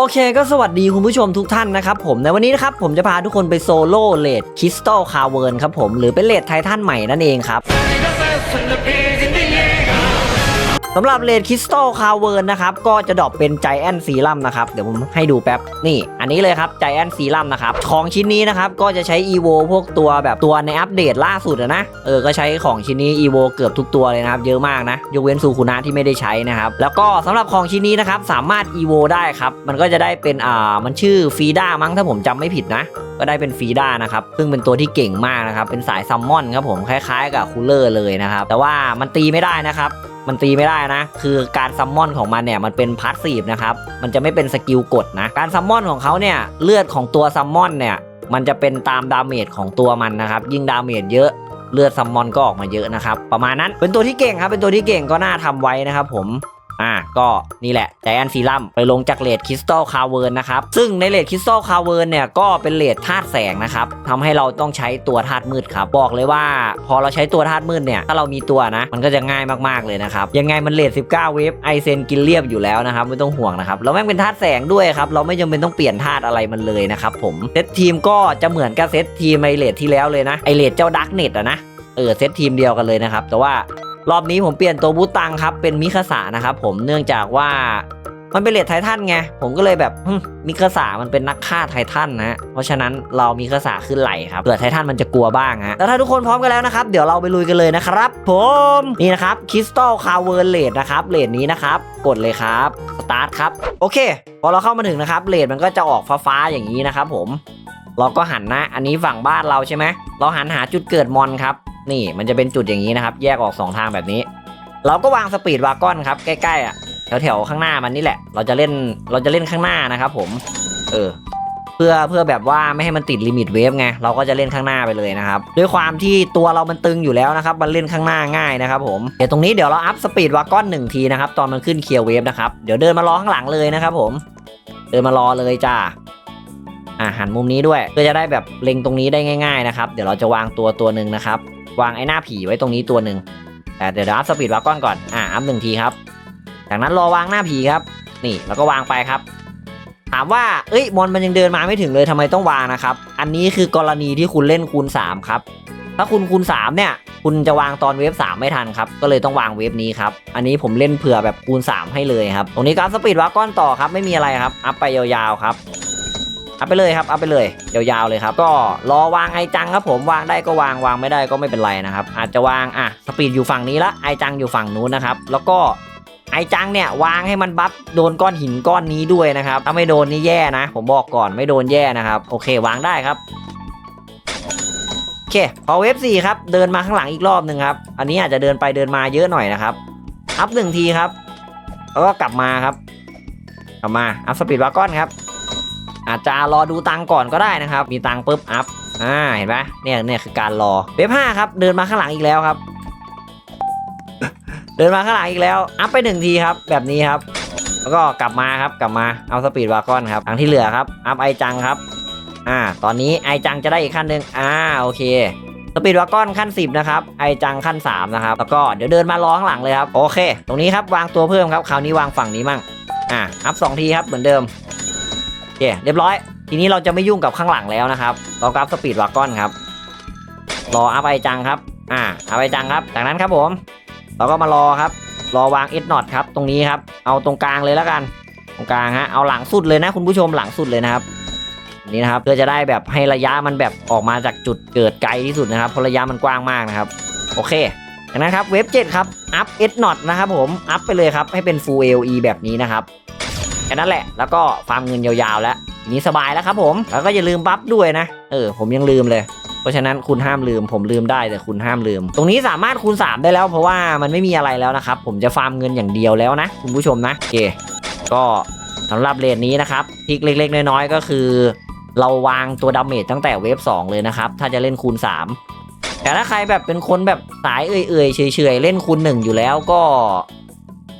โอเคก็สวัสดีคุณผู้ชมทุกท่านนะครับผมในวันนี้นะครับผมจะพาทุกคนไปโซโล่เลดคริสตัลคาเวิร์นครับผมหรือเป็นเลดไททันใหม่นั่นเองครับ สำหรับเลดคริสตัลคาเวิร์นนะครับก็จะดรอปเป็นไจแอนซีรัมนะครับเดี๋ยวผมให้ดูแป๊บนี่อันนี้เลยครับไจแอนซีรัมนะครับของชิ้นนี้นะครับก็จะใช้อีโวพวกตัวแบบตัวในอัปเดตล่าสุดนะเออก็ใช้ของชิ้นนี้อีโวเกือบทุกตัวเลยนะครับเยอะมากนะยกเว้นซูคุนะที่ไม่ได้ใช้นะครับแล้วก็สำหรับของชิ้นนี้นะครับสามารถอีโวได้ครับมันก็จะได้เป็นอ่ามันชื่อฟีด้ามั้งถ้าผมจำไม่ผิดนะ ก็ได้เป็นฟีด้านะครับ ซึ่งเป็นตัวที่เก่งมากนะครับ เป็นสายซัมมอนครับผม คล้ายๆ กับคูลเลอร์เลยนะครับ แต่ว่ามันตีไม่ได้นะครับมันตีไม่ได้นะ คือการซัมมอนของมันเนี่ยมันเป็นพาสซีฟนะครับ มันจะไม่เป็นสกิลกดนะ การซัมมอนของเขาเนี่ยเลือดของตัวซัมมอนเนี่ยมันจะเป็นตามดาเมจของตัวมันนะครับ ยิ่งดาเมจเยอะเลือดซัมมอนก็ออกมาเยอะนะครับ ประมาณนั้น เป็นตัวที่เก่งครับ เป็นตัวที่เก่งก็น่าทำไว้นะครับผม อะก็นี่แหละไจแอนซีรัมไปลงจากเลดคริสตัลคาเวิร์นนะครับ ซึ่งในเลดคริสตัลคาเวิร์นเนี่ยก็เป็นเลดธาตุแสงนะครับทำให้เราต้องใช้ตัวธาตุมืดครับ บอกเลยว่าพอเราใช้ตัวธาตุมืดเนี่ยถ้าเรามีตัวนะ มันก็จะง่ายมากๆเลยนะครับ ยังไงมันเลด19 เวฟไอเซนกินเรียบอยู่แล้วนะครับ ไม่ต้องห่วงนะครับเราแม่งเป็นธาตุแสงด้วยครับเราไม่จำเป็นต้องเปลี่ยนธาตุอะไรมันเลยนะครับผมเซตทีมก็จะเหมือนกับเซตทีมไอเลดที่แล้วเลยนะไอเลดเจ้าดักเน็ตอะนะเออเซตทีมเดียวกันเลยนะครับแต่ว่า รอบนี้ผมเปลี่ยนตัวบูตังครับเป็นมิคาสะนะครับผมเนื่องจากว่ามันเป็นเลดไททันไง ผมก็เลยแบบมิคาสะมันเป็นนักฆ่าไททันนะเพราะฉะนั้นเรามิคาสะขึ้นไหลครับเผื่อไททันมันจะกลัวบ้างฮะแล้วถ้าทุกคนพร้อมกันแล้วนะครับ เดี๋ยวเราไปลุยกันเลยนะครับ ผมนี่นะครับคริสตัลคาเวิร์เลดนะครับเลดนี้นะครับ กดเลยครับสตาร์ทครับโอเค พอเราเข้ามาถึงนะครับเลดมันก็จะออกฟ้าๆอย่างนี้นะครับผม เราก็หันนะ อันนี้ฝั่งบ้านเราใช่ไหมเราหันหาจุดเกิดมอนครับ นี่มันจะเป็นจุดอย่างนี้นะครับ แยกออก 2 ทางแบบนี้ เราก็วางสปีดวากอนครับใกล้ๆอะแถวๆข้างหน้ามันนี่แหละ เราจะเล่นเราจะเล่นข้างหน้านะครับผม เออ เพื่อเพื่อแบบว่าไม่ให้มันติดลิมิตเวฟไงเราก็จะเล่นข้างหน้าไปเลยนะครับด้วยความที่ตัวเรามันตึงอยู่แล้วนะครับ มันเล่นข้างหน้าง่ายนะครับผมเดี๋ยวตรงนี้เดี๋ยวเราอัพสปีดวากอนหนึ่งทีนะครับตอนมันขึ้นเคลียร์เวฟนะครับเดี๋ยวเดินมารอข้างหลังเลยนะครับผม เดินมารอเลยจ้าอ่าหันมุมนี้ด้วยเพื่อจะได้แบบเล็งตรงนี้ได้ง่าย ๆนะครับ เดี๋ยวเราจะวางตัวตัวหนึ่งนะครับ วางไอ้หน้าผีไว้ตรงนี้ตัวหนึ่งแต่เดี๋ยวเราอัพสปีดวากอนก่อนอ่าอัพหนึ่งทีครับ จากนั้นรอวางหน้าผีครับ นี่แล้วก็วางไปครับ ถามว่าเอ้ยมอนมันยังเดินมาไม่ถึงเลยทำไมต้องวางนะครับ อันนี้คือกรณีที่คุณเล่นคูณ 3 ครับ ถ้าคุณคูณ 3 เนี่ย คุณจะวางตอนเวฟ3 ไม่ทันครับ ก็เลยต้องวางเวฟนี้ครับ อันนี้ผมเล่นเผื่อแบบคูณ 3 ให้เลยครับ ตรงนี้การสปีดวากอนต่อครับ ไม่มีอะไรครับ อัพไปยาวๆครับ อัพไปเลยครับอัพไปเลยยาวๆเลยครับ ก็รอวางไอจังครับผมวางได้ก็วางวางไม่ได้ก็ไม่เป็นไรนะครับ อาจจะวางอะสปีดอยู่ฝั่งนี้ละไอจังอยู่ฝั่งนู้นนะครับ แล้วก็ไอจังเนี่ยวางให้มันบัฟโดนก้อนหินก้อนนี้ด้วยนะครับถ้าไม่โดนนี่แย่นะ ผมบอกก่อนไม่โดนแย่นะครับโอเค วางได้ครับโอเคพอเวฟสี่ครับเดินมาข้างหลังอีกรอบหนึ่งครับอันนี้อาจจะเดินไปเดินมาเยอะหน่อยนะครับอัพหนึ่งทีครับแล้วก็กลับมาครับกลับมาอัพสปีดวากอนครับ อาจจะรอดูตังก่อนก็ได้นะครับ มีตังปุ๊บอัพอ่าเห็นไหมเนี่ยเนี่ยคือการรอเวฟห้าครับเดินมาข้างหลังอีกแล้วครับ เดินมาข้างหลังอีกแล้ว อัพไปหนึ่งทีครับ แบบนี้ครับ แล้วก็กลับมาครับกลับมาเอาสปีดวากอนครับทางที่เหลือครับอัพไอจังครับอ่าตอนนี้ไอจังจะได้อีกขั้นหนึ่งอ่าโอเคสปีดวากอนขั้น 10 นะครับ ไอจังขั้น 3 นะครับ แล้วก็เดี๋ยวเดินมารอข้างหลังเลยครับ โอเค ตรงนี้ครับ วางตัวเพิ่มครับ คราวนี้วางฝั่งนี้มั่ง อ่าอัพสองทีครับ เหมือนเดิม เคเรียบร้อย ทีนี้เราจะไม่ยุ่งกับข้างหลังแล้วนะครับราก็อัพสปีดวากอนครับ รออัพไอจังครับ อ่าอัพไอจังครับ จากนั้นครับผม เราก็มารอครับ รอวางเอสน็อตครับ ตรงนี้ครับ เอาตรงกลางเลยแล้วกัน ตรงกลางฮะ เอาหลังสุดเลยนะคุณผู้ชมหลังสุดเลยนะครับ นี่นะครับ เพื่อจะได้แบบให้ระยะมันแบบออกมาจากจุดเกิดไกลที่สุดนะครับ เพราะระยะมันกว้างมากนะครับ โอเคจากนั้นครับ เว็บ7ครับ อัพเอสน็อตนะครับผม อัพไปเลยครับ ให้เป็น full AOE แบบนี้นะครับ แค่นั้นแหละ แล้วก็ฟาร์มเงินยาวๆแล้วนี้สบายแล้วครับผม แล้วก็อย่าลืมบัฟด้วยนะ เออ ผมยังลืมเลย เพราะฉะนั้นคุณห้ามลืม ผมลืมได้แต่คุณห้ามลืม ตรงนี้สามารถคูณ 3 ได้แล้ว เพราะว่ามันไม่มีอะไรแล้วนะครับ ผมจะฟาร์มเงินอย่างเดียวแล้วนะคุณผู้ชมนะโอเค ก็สำหรับเลนนี้นะครับทิกเล็ก ๆ น้อยๆก็คือ เราวางตัวดาเมจตั้งแต่เวฟ2เลยนะครับ ถ้าจะเล่นคูณ 3 แต่ถ้าใครแบบเป็นคนแบบสายเอื่อยๆเฉยๆเล่นคูณ 1 อยู่แล้วก็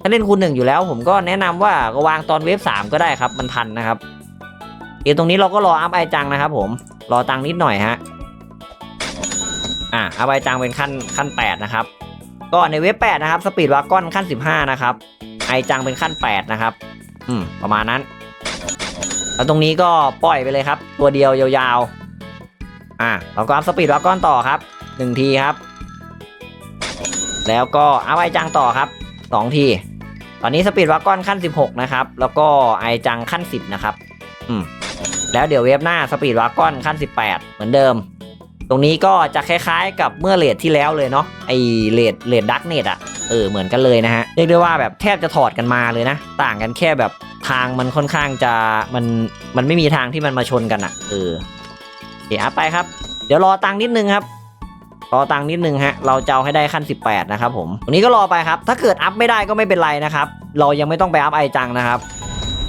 ถ้าเล่นคูณ1อยู่แล้ว ผมก็แนะนำว่าก็วางตอนเวฟ3ก็ได้ครับมันทันนะครับเดี๋ยวตรงนี้เราก็รออัพไอจังนะครับผมรอตังนิดหน่อยฮะอะอัพไอจังเป็นขั้นขั้น8นะครับก็ในเว็บ8นะครับสปีดวากอนขั้น 15 นะครับ ไอจังเป็นขั้น 8 นะครับ อืม ประมาณนั้น แล้วตรงนี้ก็ปล่อยไปเลยครับ ตัวเดียวยาวๆ อะเราก็อัพสปีดวากอนต่อครับหนึ่งทีครับ แล้วก็อัพไอจังต่อครับสองที ตอนนี้สปีดวากอนขั้น 16 นะครับ แล้วก็ไอจังขั้น 10 นะครับ อืม แล้วเดี๋ยวเวฟหน้าสปีดวากอนขั้น 18 เหมือนเดิม ตรงนี้ก็จะคล้ายๆ กับเมื่อเลทที่แล้วเลยเนาะ ไอเลทเลทดักเนตอะเออ เหมือนกันเลยนะฮะ เรียกได้ว่าแบบแทบจะถอดกันมาเลยนะ ต่างกันแค่แบบทางมันค่อนข้างจะมันมันไม่มีทางที่มันมาชนกันอะเออโอเคอัพไปครับ เดี๋ยวรอตังค์นิดนึงครับ รอตังค์นิดนึงฮะ เราจะเอาให้ได้ขั้น 18 นะครับผมตรงนี้ก็รอไปครับ ถ้าเกิดอัพไม่ได้ก็ไม่เป็นไรนะครับ เรายังไม่ต้องไปอัพไอจังนะครับ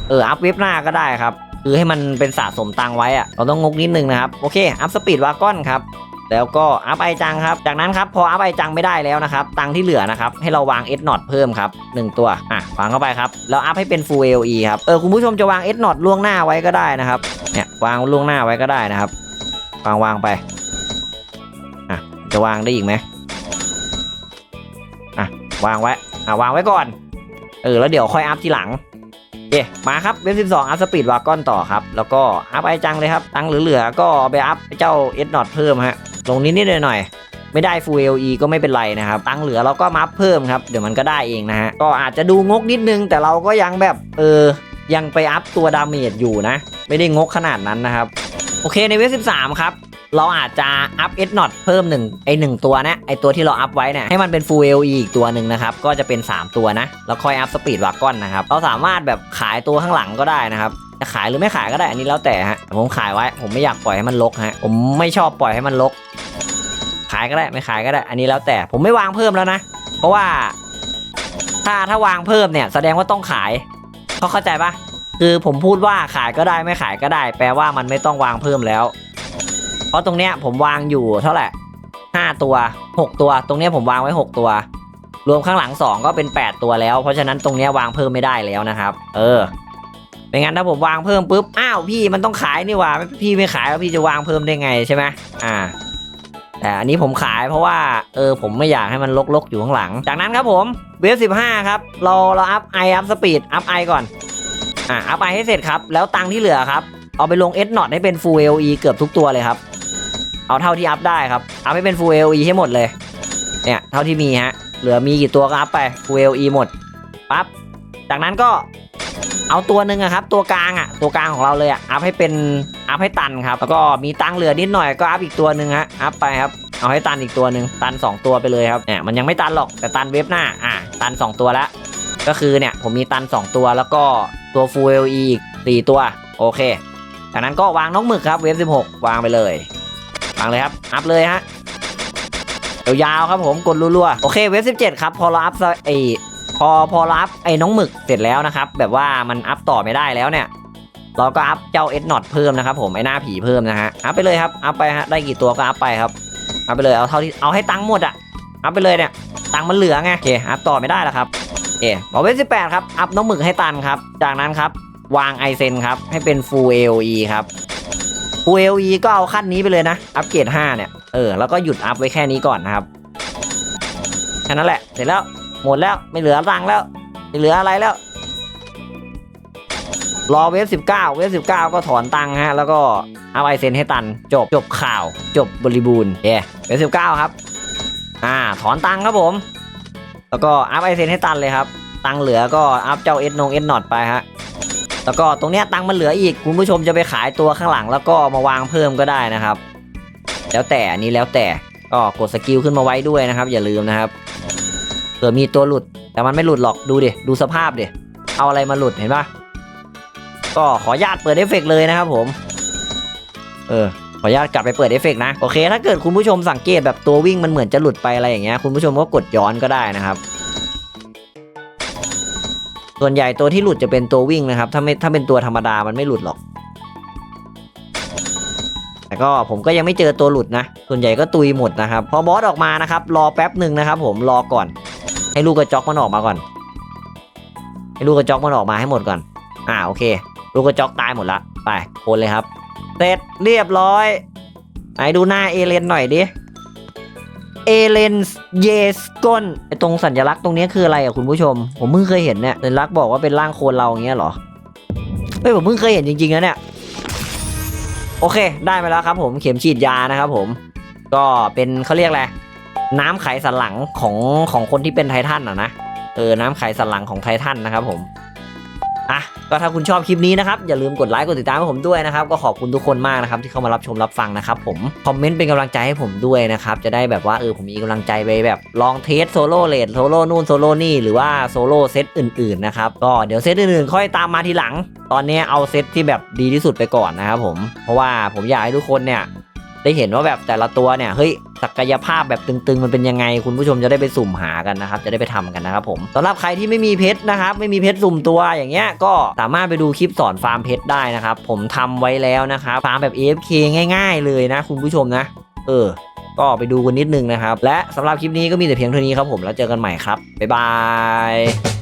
เออ อัพเว็บหน้าก็ได้ครับ คือให้มันเป็นสะสมตังค์ไว้อะเราต้องงกนิดนึงนะครับ โอเค อัพสปีดวากอนครับ แล้วก็อัพไอจังครับ จากนั้นครับ พออัพไอจังไม่ได้แล้วนะครับ ตังที่เหลือนะครับ ให้เราวาง S นอตเพิ่มครับหนึ่งตัว อะ วางเข้าไปครับ แล้วอัพให้เป็น full LE ครับ เออ คุณผู้ชมจะวาง S นอตล่วงหน้าไว้ก็ได้นะครับ เนี่ยวางล่วงหน้าไว้ก็ได้นะครับ วางวางไป จะวางได้อีกไหมอะวางไว้อะวางไว้ก่อน เออ แล้วเดี๋ยวค่อยอัพทีหลังโอเคมาครับเว็บ12อัพสปีดวากอนต่อครับ แล้วก็อัพไอจังเลยครับ ตังเหลือๆก็ไปอัพเจ้า S นอตเพิ่มฮะ ลงนิดนิดๆหน่อยไม่ได้ Full LE ก็ไม่เป็นไรนะครับ ตังเหลือเราก็มาอัพเพิ่มครับ เดี๋ยวมันก็ได้เองนะฮะ ก็อาจจะดูงกนิดนึง แต่เราก็ยังแบบ เออ ยังไปอัพตัวดาเมจอยู่นะ ไม่ได้งกขนาดนั้นนะครับ โอเคในเว็บ13 ครับ เราอาจจะอัพ S นอตเพิ่มหนึ่งไอหนึ่งตัวนะไอตัวที่เราอัพไว้เนี่ยให้มันเป็น Full LE อีกตัวหนึ่งนะครับก็จะเป็น 3 ตัวนะแล้วค่อยอัพสปีดวากอนนะครับเราสามารถแบบขายตัวข้างหลังก็ได้นะครับจะขายหรือไม่ขายก็ได้อันนี้แล้วแต่ฮะผมขายไว้ ผมไม่อยากปล่อยให้มันรกฮะผมไม่ชอบปล่อยให้มันรกขายก็ได้ไม่ขายก็ได้ อันนี้แล้วแต่ผมไม่วางเพิ่มแล้วนะ เพราะว่า ถ้าถ้าวางเพิ่มเนี่ย แสดงว่าต้องขายเขาเข้าใจปะคือผมพูดว่าขายก็ได้ไม่ขายก็ได้ แปลว่ามันไม่ต้องวางเพิ่มแล้ว เพราะตรงเนี้ยผมวางอยู่เท่าไหร่ห้าตัวหกตัว ตรงเนี้ยผมวางไว้หกตัว รวมข้างหลังสองก็เป็นแปดตัวแล้ว เพราะฉะนั้นตรงเนี้ยวางเพิ่มไม่ได้แล้วนะครับ เออไม่งั้นถ้าผมวางเพิ่มปุ๊บอ้าวพี่มันต้องขายนี่หว่าพี่ไม่ขายแล้วพี่จะวางเพิ่มได้ไงใช่ไหมอ่าแต่อันนี้ผมขายเพราะว่าเออผมไม่อยากให้มันลกๆ อยู่ข้างหลัง จากนั้นครับผมเวฟสิบห้าครับ เราเราอัพไออัพสปีดอัพไอก่อนอ่าอัพไอให้เสร็จครับ แล้วตังที่เหลือครับ เอาไปลง S นอตให้เป็น Full LE เกือบทุกตัวเลยครับ เอาเท่าที่อัพได้ครับเอาให้เป็น Full LE ให้หมดเลย เนี่ยเท่าที่มีฮะเหลือมีกี่ตัวก็อัพไป Full LE หมดปั๊บจากนั้นก็เอาตัวหนึ่งอะครับ ตัวกลางอะตัวกลางของเราเลยอะอัพให้เป็นอัพให้ตันครับ แล้วก็มีตังเหลือนิดหน่อยก็อัพอีกตัวหนึ่งฮะอัพไปครับเอาให้ตันอีกตัวหนึ่งตัน 2 ตัวไปเลยครับเนี่ยมันยังไม่ตันหรอกแต่ตันเว็บหน้าอะตัน 2 ตัวแล้วก็คือเนี่ยผมมีตัน 2 ตัวแล้วก็ตัว Full LE อีก4ตัว โอเคจากนั้นก็วางน้องหมึกครับเวฟ16 วางไปเลย วางเลยครับ อัพเลยฮะยาวๆครับผมกดรัวๆโอเคเวฟ17 ครับพอเราอัพไอพอพอเราอัพไอ้น้องหมึกเสร็จแล้วนะครับ แบบว่ามันอัพต่อไม่ได้แล้วเนี่ย เราก็อัพเจ้าเอสนอตเพิ่มนะครับ ผมไอ้หน้าผีเพิ่มนะฮะอัพไปเลยครับอัพไปฮะได้กี่ตัวก็อัพไปครับอัพไปเลยเอาเท่าที่เอาให้ตังค์หมดอะอัพไปเลยเนี่ยตังค์มันเหลือไงโอเคอัพต่อไม่ได้แล้วครับโอเคพอเวฟ18ครับอัพน้องหมึกให้ตันครับ จากนั้นครับวางไอเซนครับให้เป็น Full AOE ครับ Full AOE ก็เอาขั้นนี้ไปเลยนะ อัปเกรด5เนี่ย เออ แล้วก็หยุดอัพไว้แค่นี้ก่อนนะครับ แค่นั้นแหละ เสร็จแล้ว หมดแล้ว ไม่เหลือตังแล้ว ไม่เหลืออะไรแล้ว รอเวฟ19 เวฟ19 ก็ถอนตังค์ฮะ แล้วก็เอาไอเซนให้ตัน จบ จบข่าว จบบริบูรณ์เย้เวฟ19 ครับ อ่า ถอนตังค์ครับผม แล้วก็อัพไอเซนให้ตันเลยครับ ตังค์เหลือก็อัพเจ้าเอสนงเอสนอตไปฮะ แล้วก็ตรงเนี้ยตังค์มันเหลืออีกคุณผู้ชมจะไปขายตัวข้างหลัง แล้วก็มาวางเพิ่มก็ได้นะครับ แล้วแต่อันนี้แล้วแต่ก็กดสกิลขึ้นมาไว้ด้วยนะครับ อย่าลืมนะครับเผื่อมีตัวหลุดแต่มันไม่หลุดหรอกดูดิดูสภาพดิเอาอะไรมาหลุดเห็นปะก็ขออนุญาตเปิดเอฟเฟกต์เลยนะครับผม เออขออนุญาตกลับไปเปิดเอฟเฟกต์นะโอเค ถ้าเกิดคุณผู้ชมสังเกตแบบตัววิ่งมันเหมือนจะหลุดไปอะไรอย่างเงี้ยคุณผู้ชมก็กดย้อนก็ได้นะครับ ส่วนใหญ่ตัวที่หลุดจะเป็นตัววิ่งนะครับ ถ้าไม่ถ้าเป็นตัวธรรมดามันไม่หลุดหรอก แต่ก็ผมก็ยังไม่เจอตัวหลุดนะ ส่วนใหญ่ก็ตุยหมดนะครับ พอบอสออกมานะครับ รอแป๊บหนึ่งนะครับ ผมรอก่อน ให้ลูกกระจอกมันออกมาก่อน ให้ลูกกระจอกมันออกมาให้หมดก่อน อ่าโอเค ลูกกระจอกตายหมดละไปโอนเลยครับ เสร็จเรียบร้อยไหนดูหน้าเอเลนหน่อยดิ เอเลนเยสกอนไอตรงสัญลักษณ์ตรงนี้คืออะไรอะคุณผู้ชม ผมเพิ่งเคยเห็นเนี่ยสัญลักษณ์บอกว่าเป็นร่างโคลนเราอย่างเงี้ยเหรอเฮ้ยผมเพิ่งเคยเห็นจริงๆนะเนี่ยโอเค ได้มาแล้วครับผมเข็มฉีดยานะครับผม ก็เป็นเขาเรียกอะไรน้ำไขสันหลังของของคนที่เป็นไททันอะนะเออน้ำไขสันหลังของไททันนะครับผม อะก็ถ้าคุณชอบคลิปนี้นะครับอย่าลืมกดไลค์กดติดตามให้ผมด้วยนะครับก็ขอบคุณทุกคนมากนะครับที่เข้ามารับชมรับฟังนะครับผมคอมเมนต์เป็นกำลังใจให้ผมด้วยนะครับจะได้แบบว่าเออผมมีกำลังใจไปแบบลองเทสโซโล่เลดโซโล่นู่นโซโล่นี่หรือว่าโซโล่เซตอื่นๆนะครับก็เดี๋ยวเซตอื่นๆค่อยตามมาทีหลัง ตอนนี้เอาเซตที่แบบดีที่สุดไปก่อนนะครับผมเพราะว่าผมอยากให้ทุกคนเนี่ยได้เห็นว่าแบบแต่ละตัวเนี่ยเฮ้ย ศักยภาพแบบตึงๆ มันเป็นยังไง คุณผู้ชมจะได้ไปสุ่มหากันนะครับ จะได้ไปทำกันนะครับผมสำหรับใครที่ไม่มีเพชรนะครับ ไม่มีเพชรสุ่มตัวอย่างเงี้ยก็สามารถไปดูคลิปสอนฟาร์มเพชรได้นะครับ ผมทำไว้แล้วนะครับฟาร์มแบบ AFK ง่าย ๆ เลยนะ คุณผู้ชมนะ เออ ก็ไปดูกันนิดนึงนะครับ และสำหรับคลิปนี้ก็มีแต่เพียงเท่านี้ครับผมแล้วเจอกันใหม่ครับบ๊ายบาย